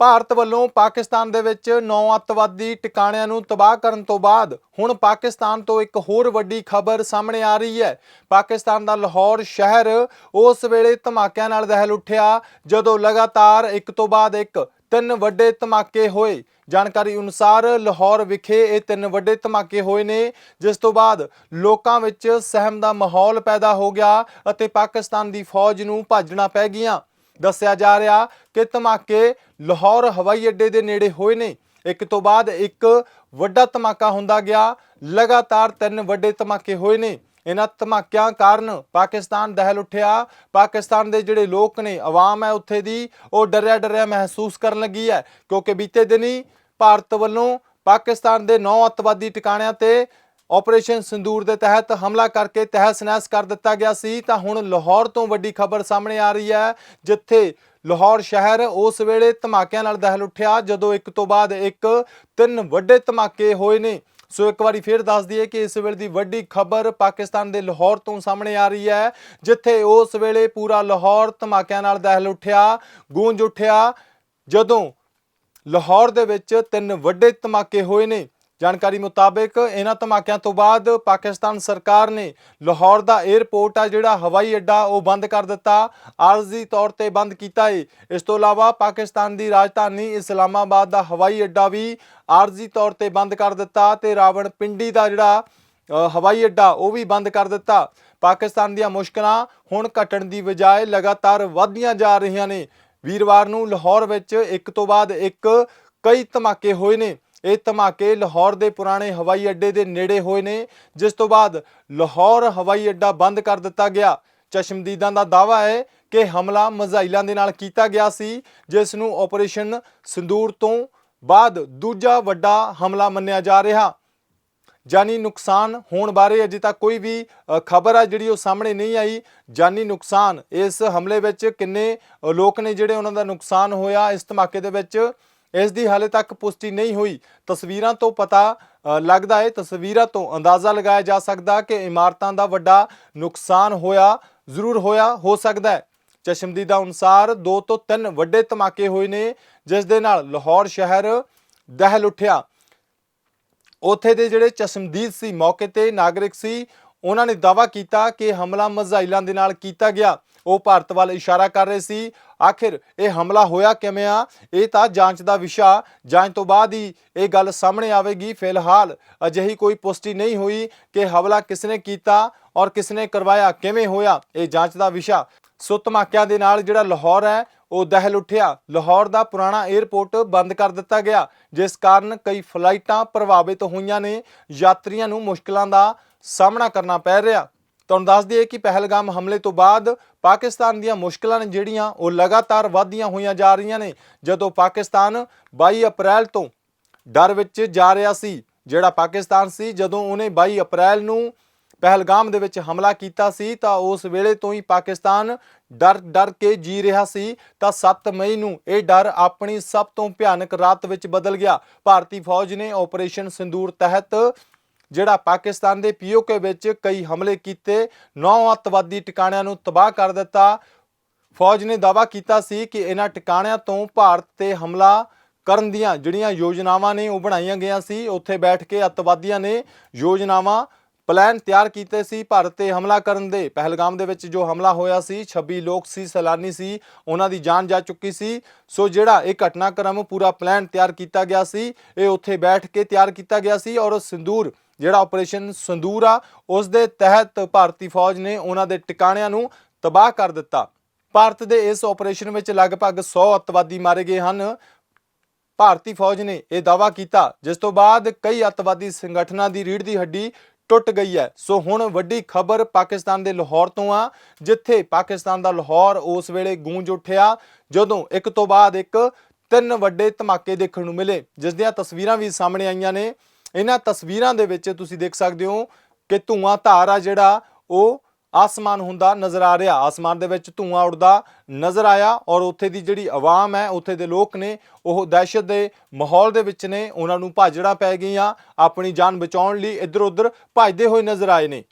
ਭਾਰਤ ਵੱਲੋਂ ਪਾਕਿਸਤਾਨ ਦੇ ਵਿੱਚ ਨੌ ਅੱਤਵਾਦੀ ਟਿਕਾਣਿਆਂ ਨੂੰ ਤਬਾਹ ਕਰਨ ਤੋਂ ਬਾਅਦ ਹੁਣ ਪਾਕਿਸਤਾਨ ਤੋਂ ਇੱਕ ਹੋਰ ਵੱਡੀ ਖਬਰ ਸਾਹਮਣੇ ਆ ਰਹੀ ਹੈ। ਪਾਕਿਸਤਾਨ ਦਾ ਲਾਹੌਰ ਸ਼ਹਿਰ ਉਸ ਵੇਲੇ ਧਮਾਕਿਆਂ ਨਾਲ ਦਹਿਲ ਉੱਠਿਆ ਜਦੋਂ ਲਗਾਤਾਰ ਇੱਕ ਤੋਂ ਬਾਅਦ ਇੱਕ, ਤਿੰਨ ਵੱਡੇ ਧਮਾਕੇ ਹੋਏ। ਜਾਣਕਾਰੀ ਅਨੁਸਾਰ ਲਾਹੌਰ ਵਿਖੇ ਇਹ ਤਿੰਨ ਵੱਡੇ ਧਮਾਕੇ ਹੋਏ ਨੇ, ਜਿਸ ਤੋਂ ਬਾਅਦ ਲੋਕਾਂ ਵਿੱਚ ਸਹਿਮ ਦਾ ਮਾਹੌਲ ਪੈਦਾ ਹੋ ਗਿਆ ਅਤੇ ਪਾਕਿਸਤਾਨ ਦੀ ਫੌਜ ਨੂੰ ਭੱਜਣਾ ਪੈ ਗਈਆਂ। ਦੱਸਿਆ ਜਾ ਰਿਹਾ ਕਿ ਧਮਾਕੇ ਲਾਹੌਰ ਹਵਾਈ ਅੱਡੇ ਦੇ ਨੇੜੇ ਹੋਏ ਨੇ। ਇੱਕ ਤੋਂ ਬਾਅਦ ਇੱਕ ਵੱਡਾ ਧਮਾਕਾ ਹੁੰਦਾ ਗਿਆ। ਲਗਾਤਾਰ ਤਿੰਨ ਵੱਡੇ ਧਮਾਕੇ ਹੋਏ ਨੇ। ਇਹਨਾਂ ਧਮਾਕਿਆਂ ਕਾਰਨ ਪਾਕਿਸਤਾਨ ਦਹਿਲ ਉੱਠਿਆ। ਪਾਕਿਸਤਾਨ ਦੇ ਜਿਹੜੇ ਲੋਕ ਨੇ, ਆਵਾਮ ਹੈ ਉੱਥੇ ਦੀ, ਉਹ ਡਰਿਆ ਡਰਿਆ ਮਹਿਸੂਸ ਕਰਨ ਲੱਗੀ ਹੈ। ਕਿਉਂਕਿ ਬੀਤੇ ਦਿਨੀ ਭਾਰਤ ਵੱਲੋਂ ਪਾਕਿਸਤਾਨ ਦੇ ਨੌ ਅੱਤਵਾਦੀ ਟਿਕਾਣਿਆਂ ਤੇ ਆਪਰੇਸ਼ਨ ਸਿੰਦੂਰ ਦੇ ਤਹਿਤ ਹਮਲਾ ਕਰਕੇ ਤਹਿਸ ਨਹਿਸ ਕਰ ਦਿੱਤਾ ਗਿਆ ਸੀ, ਤਾਂ ਹੁਣ ਲਾਹੌਰ ਤੋਂ ਵੱਡੀ ਖਬਰ ਸਾਹਮਣੇ ਆ ਰਹੀ ਹੈ, ਜਿੱਥੇ ਲਾਹੌਰ ਸ਼ਹਿਰ ਉਸ ਵੇਲੇ ਧਮਾਕਿਆਂ ਨਾਲ ਦਹਿਲ ਉੱਠਿਆ, ਜਦੋਂ ਇੱਕ ਤੋਂ ਬਾਅਦ ਇੱਕ, ਤਿੰਨ ਵੱਡੇ ਧਮਾਕੇ ਹੋਏ ਨੇ। ਸੋ ਇੱਕ ਵਾਰੀ ਫੇਰ ਦੱਸ ਦਈਏ ਕਿ ਇਸ ਵੇਲੇ ਦੀ ਵੱਡੀ ਖਬਰ ਪਾਕਿਸਤਾਨ ਦੇ ਲਾਹੌਰ ਤੋਂ ਸਾਹਮਣੇ ਆ ਰਹੀ ਹੈ, ਜਿੱਥੇ ਉਸ ਵੇਲੇ ਪੂਰਾ ਲਾਹੌਰ ਧਮਾਕਿਆਂ ਨਾਲ ਦਹਿਲ ਉੱਠਿਆ, ਗੂੰਜ ਉੱਠਿਆ, ਜਦੋਂ ਲਾਹੌਰ ਦੇ ਵਿੱਚ ਤਿੰਨ ਵੱਡੇ ਧਮਾਕੇ ਹੋਏ ਨੇ। ਜਾਣਕਾਰੀ ਮੁਤਾਬਕ ਇਹਨਾਂ ਧਮਾਕਿਆਂ ਤੋਂ ਬਾਅਦ ਪਾਕਿਸਤਾਨ ਸਰਕਾਰ ਨੇ ਲਾਹੌਰ ਦਾ 에ਅਰਪੋਰਟ ਆ ਜਿਹੜਾ ਹਵਾਈ ਅੱਡਾ, ਉਹ ਬੰਦ ਕਰ ਦਿੱਤਾ। ਆਰਜ਼ੀ ਤੌਰ ਤੇ ਬੰਦ ਕੀਤਾ ਹੈ ਇਸ ਤੋਂ ਇਲਾਵਾ ਪਾਕਿਸਤਾਨ ਦੀ ਰਾਜਧਾਨੀ ਇਸਲਾਮਾਬਾਦ ਦਾ ਹਵਾਈ ਅੱਡਾ ਵੀ ਆਰਜ਼ੀ ਤੌਰ ਤੇ ਬੰਦ ਕਰ ਦਿੱਤਾ ਤੇ ਰਾਵਣ ਪਿੰਡੀ ਦਾ ਜਿਹੜਾ ਹਵਾਈ ਅੱਡਾ, ਉਹ ਵੀ ਬੰਦ ਕਰ ਦਿੱਤਾ। ਪਾਕਿਸਤਾਨ ਦੀਆਂ ਮੁਸ਼ਕਲਾਂ ਹੁਣ ਘਟਣ ਦੀ ਬਜਾਏ ਲਗਾਤਾਰ ਵਧਦੀਆਂ ਜਾ ਰਹੀਆਂ ਨੇ। ਵੀਰਵਾਰ ਨੂੰ ਲਾਹੌਰ ਵਿੱਚ ਇੱਕ ਤੋਂ ਬਾਅਦ ਇੱਕ ਕਈ ਧਮਾਕੇ ਹੋਏ ਨੇ। ਇਹ ਧਮਾਕੇ ਲਾਹੌਰ ਦੇ ਪੁਰਾਣੇ ਹਵਾਈ ਅੱਡੇ ਦੇ ਨੇੜੇ ਹੋਏ ਨੇ, ਜਿਸ ਤੋਂ ਬਾਅਦ ਲਾਹੌਰ ਹਵਾਈ ਅੱਡਾ ਬੰਦ ਕਰ ਦਿੱਤਾ ਗਿਆ। ਚਸ਼ਮਦੀਦਾਂ ਦਾ ਦਾਵਾ ਹੈ ਕਿ ਹਮਲਾ ਮਜ਼ਾਈਲਾਂ ਦੇ ਨਾਲ ਕੀਤਾ ਗਿਆ ਸੀ, ਜਿਸ ਨੂੰ ਆਪਰੇਸ਼ਨ ਸਿੰਦੂਰ ਤੋਂ ਬਾਅਦ ਦੂਜਾ ਵੱਡਾ ਹਮਲਾ ਮੰਨਿਆ ਜਾ ਰਿਹਾ। ਜਾਨੀ ਨੁਕਸਾਨ ਹੋਣ ਬਾਰੇ ਅਜੇ ਤੱਕ ਕੋਈ ਵੀ ਖਬਰ ਆ ਜਿਹੜੀ ਉਹ ਸਾਹਮਣੇ ਨਹੀਂ ਆਈ। ਜਾਨੀ ਨੁਕਸਾਨ ਇਸ ਹਮਲੇ ਵਿੱਚ ਕਿੰਨੇ ਲੋਕ ਨੇ ਜਿਹੜੇ ਉਹਨਾਂ ਦਾ ਨੁਕਸਾਨ ਹੋਇਆ, ਇਸ ਧਮਾਕੇ ਦੇ ਵਿੱਚ ਇਸ ਦੀ ਹਾਲੇ ਤੱਕ ਪੁਸ਼ਟੀ ਨਹੀਂ ਹੋਈ। ਤਸਵੀਰਾਂ ਤੋਂ ਪਤਾ ਲੱਗਦਾ ਹੈ, ਤਸਵੀਰਾਂ ਤੋਂ ਅੰਦਾਜ਼ਾ ਲਗਾਇਆ ਜਾ ਸਕਦਾ ਕਿ ਇਮਾਰਤਾਂ ਦਾ ਵੱਡਾ ਨੁਕਸਾਨ ਹੋਇਆ, ਜ਼ਰੂਰ ਹੋਇਆ, ਹੋ ਸਕਦਾ ਹੈ। ਚਸ਼ਮਦੀਦਾ ਅਨੁਸਾਰ ਦੋ ਤੋਂ ਤਿੰਨ ਵੱਡੇ ਧਮਾਕੇ ਹੋਏ ਨੇ, ਜਿਸ ਦੇ ਨਾਲ ਲਾਹੌਰ ਸ਼ਹਿਰ ਦਹਿਲ ਉੱਠਿਆ। ਉੱਥੇ ਦੇ ਜਿਹੜੇ ਚਸ਼ਮਦੀਦ ਸੀ, ਮੌਕੇ ਤੇ ਨਾਗਰਿਕ ਸੀ, ਉਹਨਾਂ ਨੇ ਦਾਵਾ ਕੀਤਾ ਕਿ ਹਮਲਾ ਮਜ਼ਾਈਲਾਂ ਦੇ ਨਾਲ ਕੀਤਾ ਗਿਆ। ਉਹ ਭਾਰਤ ਵੱਲ ਇਸ਼ਾਰਾ ਕਰ ਰਹੇ ਸੀ। ਆਖਿਰ ਇਹ ਹਮਲਾ ਹੋਇਆ ਕਿਵੇਂ ਆ? ਇਹ ਤਾਂ ਜਾਂਚ ਦਾ ਵਿਸ਼ਾ। ਜਾਂਚ ਤੋਂ ਬਾਅਦ ਹੀ ਇਹ ਗੱਲ ਸਾਹਮਣੇ ਆਵੇਗੀ। ਫਿਲਹਾਲ ਅਜਿਹੀ ਕੋਈ ਪੁਸ਼ਟੀ ਨਹੀਂ ਹੋਈ ਕਿ ਹਮਲਾ ਕਿਸਨੇ ਕੀਤਾ ਔਰ ਕਿਸਨੇ ਕਰਵਾਇਆ, ਕਿਵੇਂ ਹੋਇਆ, ਇਹ ਜਾਂਚ ਦਾ ਵਿਸ਼ਾ। ਸੋ ਧਮਾਕਿਆਂ ਦੇ ਨਾਲ ਜਿਹੜਾ ਲਾਹੌਰ ਹੈ, ਉਹ ਦਹਿਲ ਉੱਠਿਆ। ਲਾਹੌਰ ਦਾ ਪੁਰਾਣਾ 에ਅਰਪੋਰਟ ਬੰਦ ਕਰ ਦਿੱਤਾ ਗਿਆ, ਜਿਸ ਕਾਰਨ ਕਈ ਫਲਾਈਟਾਂ ਪ੍ਰਭਾਵਿਤ ਹੋਈਆਂ ਨੇ। ਯਾਤਰੀਆਂ ਨੂੰ ਮੁਸ਼ਕਲਾਂ ਦਾ ਸਾਹਮਣਾ ਕਰਨਾ ਪੈ ਰਿਹਾ। ਤੁਹਾਨੂੰ ਦੱਸ ਦਈਏ ਕਿ ਪਹਿਲਗਾਮ ਹਮਲੇ ਤੋਂ ਬਾਅਦ ਪਾਕਿਸਤਾਨ ਦੀਆਂ ਮੁਸ਼ਕਲਾਂ ਨੇ ਜਿਹੜੀਆਂ ਉਹ ਲਗਾਤਾਰ ਵਧਦੀਆਂ ਹੋਈਆਂ ਜਾ ਰਹੀਆਂ ਨੇ। ਜਦੋਂ ਪਾਕਿਸਤਾਨ 22 ਅਪ੍ਰੈਲ ਤੋਂ ਡਰ ਵਿੱਚ ਜਾ ਰਿਹਾ ਸੀ, ਜਿਹੜਾ ਪਾਕਿਸਤਾਨ ਸੀ, ਜਦੋਂ ਉਹਨੇ 22 ਅਪ੍ਰੈਲ ਨੂੰ ਪਹਿਲਗਾਮ ਦੇ ਵਿੱਚ ਹਮਲਾ ਕੀਤਾ ਸੀ, ਤਾਂ ਉਸ ਵੇਲੇ ਤੋਂ ਹੀ ਪਾਕਿਸਤਾਨ ਡਰ ਡਰ ਕੇ ਜੀ ਰਿਹਾ ਸੀ। ਤਾਂ 7 ਮਈ ਨੂੰ ਇਹ ਡਰ ਆਪਣੀ ਸਭ ਤੋਂ ਭਿਆਨਕ ਰਾਤ ਵਿੱਚ ਬਦਲ ਗਿਆ। ਭਾਰਤੀ ਫੌਜ ਨੇ ਆਪਰੇਸ਼ਨ ਸਿੰਦੂਰ ਤਹਿਤ ਜਿਹੜਾ ਪਾਕਿਸਤਾਨ ਦੇ ਪੀਓਕੇ ਵਿੱਚ ਕਈ ਹਮਲੇ ਕੀਤੇ, ਨੌ ਅੱਤਵਾਦੀ ਟਿਕਾਣਿਆਂ ਨੂੰ ਤਬਾਹ ਕਰ ਦਿੱਤਾ। ਫੌਜ ਨੇ ਦਾਅਵਾ ਕੀਤਾ ਸੀ ਕਿ ਇਹਨਾਂ ਟਿਕਾਣਿਆਂ ਤੋਂ ਭਾਰਤ ਤੇ ਹਮਲਾ ਕਰਨ ਦੀਆਂ ਜਿਹੜੀਆਂ ਯੋਜਨਾਵਾਂ ਨੇ ਉਹ ਬਣਾਈਆਂ ਗਈਆਂ ਸੀ। ਉੱਥੇ ਬੈਠ ਕੇ ਅੱਤਵਾਦੀਆਂ ਨੇ ਯੋਜਨਾਵਾਂ ਪਲਾਨ ਤਿਆਰ ਕੀਤੇ ਸੀ ਭਾਰਤ ਤੇ ਹਮਲਾ ਕਰਨ ਦੇ। ਪਹਿਲਗਾਮ ਦੇ ਵਿੱਚ ਜੋ ਹਮਲਾ ਹੋਇਆ ਸੀ 26 ਲੋਕ ਸੀ, ਸੈਲਾਨੀ ਸੀ, ਉਹਨਾਂ ਦੀ ਜਾਨ ਜਾ ਚੁੱਕੀ ਸੀ। ਸੋ ਜਿਹੜਾ ਇਹ ਘਟਨਾਕ੍ਰਮ ਪੂਰਾ ਪਲਾਨ ਤਿਆਰ ਕੀਤਾ ਗਿਆ ਸੀ, ਇਹ ਉੱਥੇ ਬੈਠ ਕੇ ਤਿਆਰ ਕੀਤਾ ਗਿਆ ਸੀ ਔਰ ਸਿੰਦੂਰ, ਜਿਹੜਾ ਆਪਰੇਸ਼ਨ ਸੰਦੂਰ ਆ, ਉਸ ਦੇ ਤਹਿਤ ਭਾਰਤੀ ਫੌਜ ਨੇ ਉਹਨਾਂ ਦੇ ਟਿਕਾਣਿਆਂ ਨੂੰ ਤਬਾਹ ਕਰ ਦਿੱਤਾ। ਭਾਰਤ ਦੇ ਇਸ ਆਪਰੇਸ਼ਨ ਵਿੱਚ ਲਗਭਗ 100 ਅੱਤਵਾਦੀ ਮਾਰੇ ਗਏ ਹਨ। ਭਾਰਤੀ ਫੌਜ ਨੇ ਇਹ ਦਾਅਵਾ ਕੀਤਾ, ਜਿਸ ਤੋਂ ਬਾਅਦ ਕਈ ਅੱਤਵਾਦੀ ਸੰਗਠਨਾਂ ਦੀ ਰੀੜ ਦੀ ਹੱਡੀ ਟੁੱਟ ਗਈ ਹੈ। ਸੋ ਹੁਣ ਵੱਡੀ ਖਬਰ ਪਾਕਿਸਤਾਨ ਦੇ ਲਾਹੌਰ ਤੋਂ ਆ, ਜਿੱਥੇ ਪਾਕਿਸਤਾਨ ਦਾ ਲਾਹੌਰ ਉਸ ਵੇਲੇ ਗੂੰਜ ਉੱਠਿਆ, ਜਦੋਂ ਇੱਕ ਤੋਂ ਬਾਅਦ ਇੱਕ ਤਿੰਨ ਵੱਡੇ ਧਮਾਕੇ ਦੇਖਣ ਨੂੰ ਮਿਲੇ, ਜਿਸ ਦੀਆਂ ਤਸਵੀਰਾਂ ਵੀ ਸਾਹਮਣੇ ਆਈਆਂ ਨੇ। ਇਹਨਾਂ ਤਸਵੀਰਾਂ ਦੇ ਵਿੱਚ ਤੁਸੀਂ ਦੇਖ ਸਕਦੇ ਹੋ ਕਿ ਧੂਆਂ ਧਾਰ ਆ ਜਿਹੜਾ, ਉਹ ਆਸਮਾਨ ਹੁੰਦਾ, ਨਜ਼ਰ ਆ ਰਿਹਾ। ਆਸਮਾਨ ਦੇ ਵਿੱਚ ਧੂਆਂ ਉੱਡਦਾ, ਨਜ਼ਰ ਆਇਆ ਔਰ ਉੱਥੇ ਦੀ ਜਿਹੜੀ ਆਵਾਮ ਹੈ, ਉੱਥੇ ਦੇ ਲੋਕ ਨੇ, ਉਹ ਦਹਿਸ਼ਤ ਦੇ ਮਾਹੌਲ ਦੇ ਵਿੱਚ ਨੇ। ਉਹਨਾਂ ਨੂੰ ਭਾਜੜਾ ਪੈ ਗਈਆਂ। ਆਪਣੀ ਜਾਨ ਬਚਾਉਣ ਲਈ ਇੱਧਰ ਉੱਧਰ ਭੱਜਦੇ ਹੋਏ ਨਜ਼ਰ ਆਏ ਨੇ।